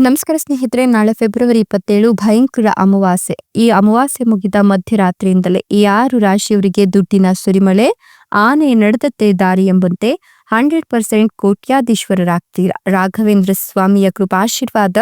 ನಮಸ್ಕಾರ ಸ್ನೇಹಿತರೆ, ನಾಳೆ ಫೆಬ್ರವರಿ ಇಪ್ಪತ್ತೇಳು, ಭಯಂಕರ ಅಮಾವಾಸ್ಯೆ. ಈ ಅಮಾವಾಸ್ಯೆ ಮುಗಿದ ಮಧ್ಯರಾತ್ರಿಯಿಂದಲೇ ಈ ಆರು ರಾಶಿಯವರಿಗೆ ದುಡ್ಡಿನ ಸುರಿಮಳೆ ಆನೆ ನಡೆದತ್ತೆ ದಾರಿ ಎಂಬಂತೆ ಹಂಡ್ರೆಡ್ ಪರ್ಸೆಂಟ್ ಕೋಟ್ಯಾಧೀಶ್ವರರಾಗ್ತೀರಾ? ರಾಘವೇಂದ್ರ ಸ್ವಾಮಿಯ ಕೃಪಾಶೀರ್ವಾದ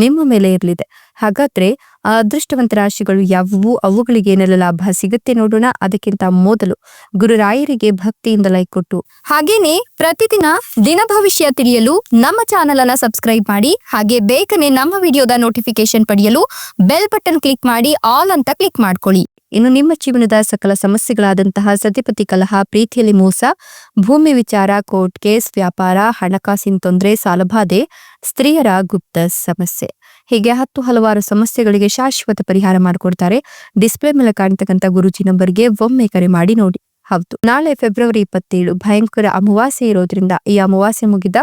ನಿಮ್ಮ ಮೇಲೆ ಇರಲಿದೆ. ಹಾಗಾದ್ರೆ ಅದೃಷ್ಟವಂತ ರಾಶಿಗಳು ಯಾವುವು? ಅವುಗಳಿಗೆ ಏನೆಲ್ಲ ಲಾಭ ಸಿಗುತ್ತೆ ನೋಡೋಣ. ಅದಕ್ಕಿಂತ ಮೊದಲು ಗುರುರಾಯರಿಗೆ ಭಕ್ತಿಯಿಂದ ಲೈಕ್ ಕೊಟ್ಟು. ಹಾಗೇನೆ ಪ್ರತಿದಿನ ದಿನ ಭವಿಷ್ಯ ತಿಳಿಯಲು ನಮ್ಮ ಚಾನೆಲ್ ಅನ್ನ ಸಬ್ಸ್ಕ್ರೈಬ್ ಮಾಡಿ, ಹಾಗೆ ಬೇಗನೆ ನಮ್ಮ ವಿಡಿಯೋದ ನೋಟಿಫಿಕೇಶನ್ ಪಡೆಯಲು ಬೆಲ್ ಬಟನ್ ಕ್ಲಿಕ್ ಮಾಡಿ, ಆಲ್ ಅಂತ ಕ್ಲಿಕ್ ಮಾಡ್ಕೊಳ್ಳಿ. ಇನ್ನು ನಿಮ್ಮ ಜೀವನದ ಸಕಲ ಸಮಸ್ಯೆಗಳಾದಂತಹ ಸತಿಪತಿ ಕಲಹ, ಪ್ರೀತಿಯಲ್ಲಿ ಮೋಸ, ಭೂಮಿ ವಿಚಾರ, ಕೋರ್ಟ್ ಕೇಸ್, ವ್ಯಾಪಾರ, ಹಣಕಾಸಿನ ತೊಂದರೆ, ಸಾಲಬಾಧೆ, ಸ್ತ್ರೀಯರ ಗುಪ್ತ ಸಮಸ್ಯೆ. ಹೀಗೆ ಹತ್ತು ಹಲವಾರು ಸಮಸ್ಯೆಗಳಿಗೆ ಶಾಶ್ವತ ಪರಿಹಾರ ಮಾಡಿಕೊಡ್ತಾರೆ. ಡಿಸ್ಪ್ಲೇ ಮೇಲೆ ಕಾಣ್ತಕ್ಕಂಥ ಗುರುಜಿ ನಂಬರ್ಗೆ ಒಮ್ಮೆ ಕರೆ ಮಾಡಿ ನೋಡಿ. ಹೌದು. ನಾಳೆ ಫೆಬ್ರವರಿ ಇಪ್ಪತ್ತೇಳು, ಭಯಂಕರ ಅಮಾವಾಸ್ಯೆ ಇರೋದ್ರಿಂದ ಈ ಅಮಾವಾಸ್ಯೆ ಮುಗಿದ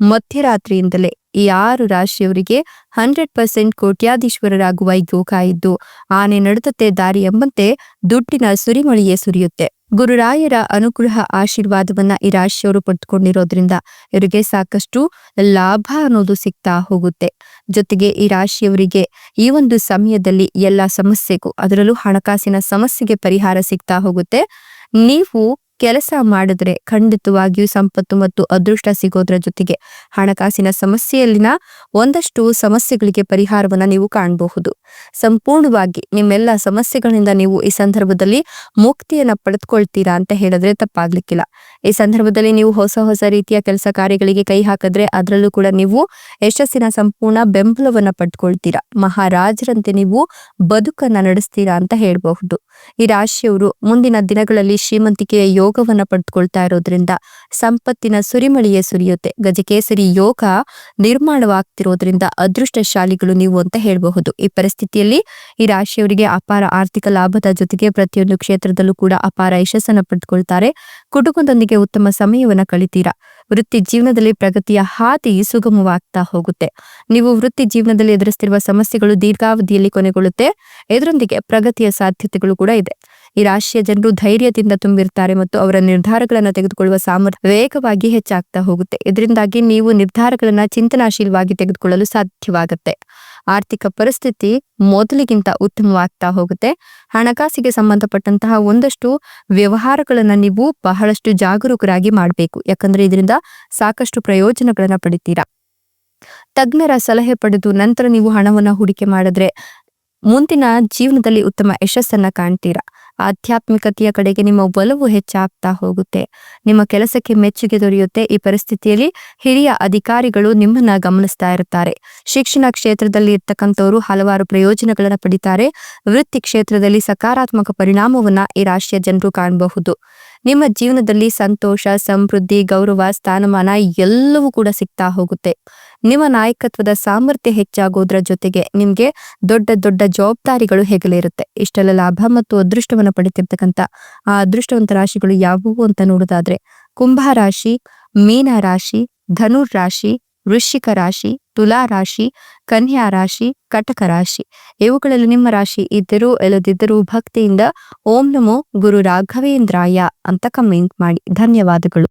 ಮಧ್ಯರಾತ್ರಿಯಿಂದಲೇ ಈ ಆರು ರಾಶಿಯವರಿಗೆ ಹಂಡ್ರೆಡ್ ಪರ್ಸೆಂಟ್ ಕೋಟ್ಯಾಧೀಶ್ವರರಾಗುವ ಇದ್ದು, ಆನೆ ನಡೆದತ್ತೆ ದಾರಿ ಎಂಬಂತೆ ದುಡ್ಡಿನ ಸುರಿಮಳಿಯೇ ಸುರಿಯುತ್ತೆ. ಗುರುರಾಯರ ಅನುಗ್ರಹ ಆಶೀರ್ವಾದವನ್ನ ಈ ರಾಶಿಯವರು ಪಡೆದುಕೊಂಡಿರೋದ್ರಿಂದ ಇವರಿಗೆ ಸಾಕಷ್ಟು ಲಾಭ ಅನ್ನೋದು ಸಿಗ್ತಾ ಹೋಗುತ್ತೆ. ಜೊತೆಗೆ ಈ ರಾಶಿಯವರಿಗೆ ಈ ಒಂದು ಸಮಯದಲ್ಲಿ ಎಲ್ಲ ಸಮಸ್ಯೆಗೂ, ಅದರಲ್ಲೂ ಹಣಕಾಸಿನ ಸಮಸ್ಯೆಗೆ ಪರಿಹಾರ ಸಿಗ್ತಾ ಹೋಗುತ್ತೆ. ನೀವು ಕೆಲಸ ಮಾಡಿದ್ರೆ ಖಂಡಿತವಾಗಿಯೂ ಸಂಪತ್ತು ಮತ್ತು ಅದೃಷ್ಟ ಸಿಗೋದ್ರ ಜೊತೆಗೆ ಹಣಕಾಸಿನ ಸಮಸ್ಯೆಯಲ್ಲಿನ ಒಂದಷ್ಟು ಸಮಸ್ಯೆಗಳಿಗೆ ಪರಿಹಾರವನ್ನ ನೀವು ಕಾಣಬಹುದು. ಸಂಪೂರ್ಣವಾಗಿ ನಿಮ್ಮೆಲ್ಲ ಸಮಸ್ಯೆಗಳಿಂದ ನೀವು ಈ ಸಂದರ್ಭದಲ್ಲಿ ಮುಕ್ತಿಯನ್ನ ಪಡೆದುಕೊಳ್ತೀರಾ ಅಂತ ಹೇಳಿದ್ರೆ ತಪ್ಪಾಗ್ಲಿಕ್ಕಿಲ್ಲ. ಈ ಸಂದರ್ಭದಲ್ಲಿ ನೀವು ಹೊಸ ಹೊಸ ರೀತಿಯ ಕೆಲಸ ಕಾರ್ಯಗಳಿಗೆ ಕೈ ಹಾಕಿದ್ರೆ ಅದರಲ್ಲೂ ಕೂಡ ನೀವು ಯಶಸ್ಸಿನ ಸಂಪೂರ್ಣ ಬೆಂಬಲವನ್ನ ಪಡ್ಕೊಳ್ತೀರಾ. ಮಹಾರಾಜರಂತೆ ನೀವು ಬದುಕನ್ನ ನಡೆಸ್ತೀರಾ ಅಂತ ಹೇಳಬಹುದು. ಈ ರಾಶಿಯವರು ಮುಂದಿನ ದಿನಗಳಲ್ಲಿ ಶ್ರೀಮಂತಿಕೆಯ ಯೋಗವನ್ನ ಪಡೆದುಕೊಳ್ತಾ ಇರೋದ್ರಿಂದ ಸಂಪತ್ತಿನ ಸುರಿಮಳಿಯೇ ಸುರಿಯುತ್ತೆ. ಗಜಕೇಸರಿ ಯೋಗ ನಿರ್ಮಾಣವಾಗ್ತಿರೋದ್ರಿಂದ ಅದೃಷ್ಟಶಾಲಿಗಳು ನೀವು ಅಂತ ಹೇಳಬಹುದು. ಈ ಪರಿಸ್ಥಿತಿಯಲ್ಲಿ ಈ ರಾಶಿಯವರಿಗೆ ಅಪಾರ ಆರ್ಥಿಕ ಲಾಭದ ಜೊತೆಗೆ ಪ್ರತಿಯೊಂದು ಕ್ಷೇತ್ರದಲ್ಲೂ ಕೂಡ ಅಪಾರ ಯಶಸ್ಸನ್ನು ಪಡೆದುಕೊಳ್ತಾರೆ ಕುಟುಂಬದೊಂದಿಗೆ ಉತ್ತಮ ಸಮಯವನ್ನ ಕಳಿತೀರಾ? ವೃತ್ತಿ ಜೀವನದಲ್ಲಿ ಪ್ರಗತಿಯ ಹಾದಿ ಸುಗಮವಾಗ್ತಾ ಹೋಗುತ್ತೆ. ನೀವು ವೃತ್ತಿ ಜೀವನದಲ್ಲಿ ಎದುರಿಸ್ತಿರುವ ಸಮಸ್ಯೆಗಳು ದೀರ್ಘಾವಧಿಯಲ್ಲಿ ಕೊನೆಗೊಳ್ಳುತ್ತೆ. ಇದರೊಂದಿಗೆ ಪ್ರಗತಿಯ ಸಾಧ್ಯತೆಗಳು ಕೂಡ ಇದೆ. ಈ ರಾಶಿಯ ಜನರು ಧೈರ್ಯದಿಂದ ತುಂಬಿರ್ತಾರೆ ಮತ್ತು ಅವರ ನಿರ್ಧಾರಗಳನ್ನು ತೆಗೆದುಕೊಳ್ಳುವ ಸಾಮರ್ಥ್ಯ ವೇಗವಾಗಿ ಹೆಚ್ಚಾಗ್ತಾ ಹೋಗುತ್ತೆ. ಇದರಿಂದಾಗಿ ನೀವು ನಿರ್ಧಾರಗಳನ್ನ ಚಿಂತನಾಶೀಲವಾಗಿ ತೆಗೆದುಕೊಳ್ಳಲು ಸಾಧ್ಯವಾಗುತ್ತೆ. ಆರ್ಥಿಕ ಪರಿಸ್ಥಿತಿ ಮೊದಲಿಗಿಂತ ಉತ್ತಮವಾಗ್ತಾ ಹೋಗುತ್ತೆ. ಹಣಕಾಸಿಗೆ ಸಂಬಂಧಪಟ್ಟಂತಹ ಒಂದಷ್ಟು ವ್ಯವಹಾರಗಳನ್ನ ನೀವು ಬಹಳಷ್ಟು ಜಾಗರೂಕರಾಗಿ ಮಾಡಬೇಕು. ಯಾಕಂದ್ರೆ ಇದರಿಂದ ಸಾಕಷ್ಟು ಪ್ರಯೋಜನಗಳನ್ನ ಪಡಿತೀರಾ. ತಜ್ಞರ ಸಲಹೆ ಪಡೆದು ನಂತರ ನೀವು ಹಣವನ್ನ ಹೂಡಿಕೆ ಮಾಡಿದ್ರೆ ಮುಂದಿನ ಜೀವನದಲ್ಲಿ ಉತ್ತಮ ಯಶಸ್ಸನ್ನ ಕಾಣ್ತೀರಾ. ಆಧ್ಯಾತ್ಮಿಕತೆಯ ಕಡೆಗೆ ನಿಮ್ಮ ಒಲವು ಹೆಚ್ಚಾಗ್ತಾ ಹೋಗುತ್ತೆ. ನಿಮ್ಮ ಕೆಲಸಕ್ಕೆ ಮೆಚ್ಚುಗೆ ದೊರೆಯುತ್ತೆ. ಈ ಪರಿಸ್ಥಿತಿಯಲ್ಲಿ ಹಿರಿಯ ಅಧಿಕಾರಿಗಳು ನಿಮ್ಮನ್ನ ಗಮನಿಸ್ತಾ ಇರ್ತಾರೆ ಶಿಕ್ಷಣ ಕ್ಷೇತ್ರದಲ್ಲಿ ಇರ್ತಕ್ಕಂಥವರು ಹಲವಾರು ಪ್ರಯೋಜನಗಳನ್ನು ಪಡಿತಾರೆ. ವೃತ್ತಿ ಕ್ಷೇತ್ರದಲ್ಲಿ ಸಕಾರಾತ್ಮಕ ಪರಿಣಾಮವನ್ನ ಈ ರಾಶಿಯ ಜನರು ಕಾಣಬಹುದು. ನಿಮ್ಮ ಜೀವನದಲ್ಲಿ ಸಂತೋಷ, ಸಮೃದ್ಧಿ, ಗೌರವ, ಸ್ಥಾನಮಾನ ಎಲ್ಲವೂ ಕೂಡ ಸಿಗ್ತಾ ಹೋಗುತ್ತೆ. ನಿಮ್ಮ ನಾಯಕತ್ವದ ಸಾಮರ್ಥ್ಯ ಹೆಚ್ಚಾಗೋದ್ರ ಜೊತೆಗೆ ನಿಮ್ಗೆ ದೊಡ್ಡ ದೊಡ್ಡ ಜವಾಬ್ದಾರಿಗಳು ಹೆಗಲಿರುತ್ತೆ. ಇಷ್ಟೆಲ್ಲ ಲಾಭ ಮತ್ತು ಅದೃಷ್ಟವನ್ನ ಪಡಿತಿರ್ತಕ್ಕಂಥ ಆ ಅದೃಷ್ಟವಂತ ರಾಶಿಗಳು ಯಾವುವು ಅಂತ ನೋಡೋದಾದ್ರೆ ಕುಂಭ ರಾಶಿ, ಮೀನ ರಾಶಿ, ಧನುರ್ ರಾಶಿ, ವೃಶ್ಚಿಕ ರಾಶಿ, ತುಲಾ ರಾಶಿ, ಕನ್ಯಾ ರಾಶಿ, ಕಟಕ ರಾಶಿ. ಇವುಗಳಲ್ಲಿ ನಿಮ್ಮ ರಾಶಿ ಇದ್ದರೂ ಎಲ್ಲದಿದ್ದರೂ ಭಕ್ತಿಯಿಂದ ಓಂ ನಮೋ ಗುರು ರಾಘವೇಂದ್ರಾಯ ಅಂತ ಕಮೆಂಟ್ ಮಾಡಿ. ಧನ್ಯವಾದಗಳು.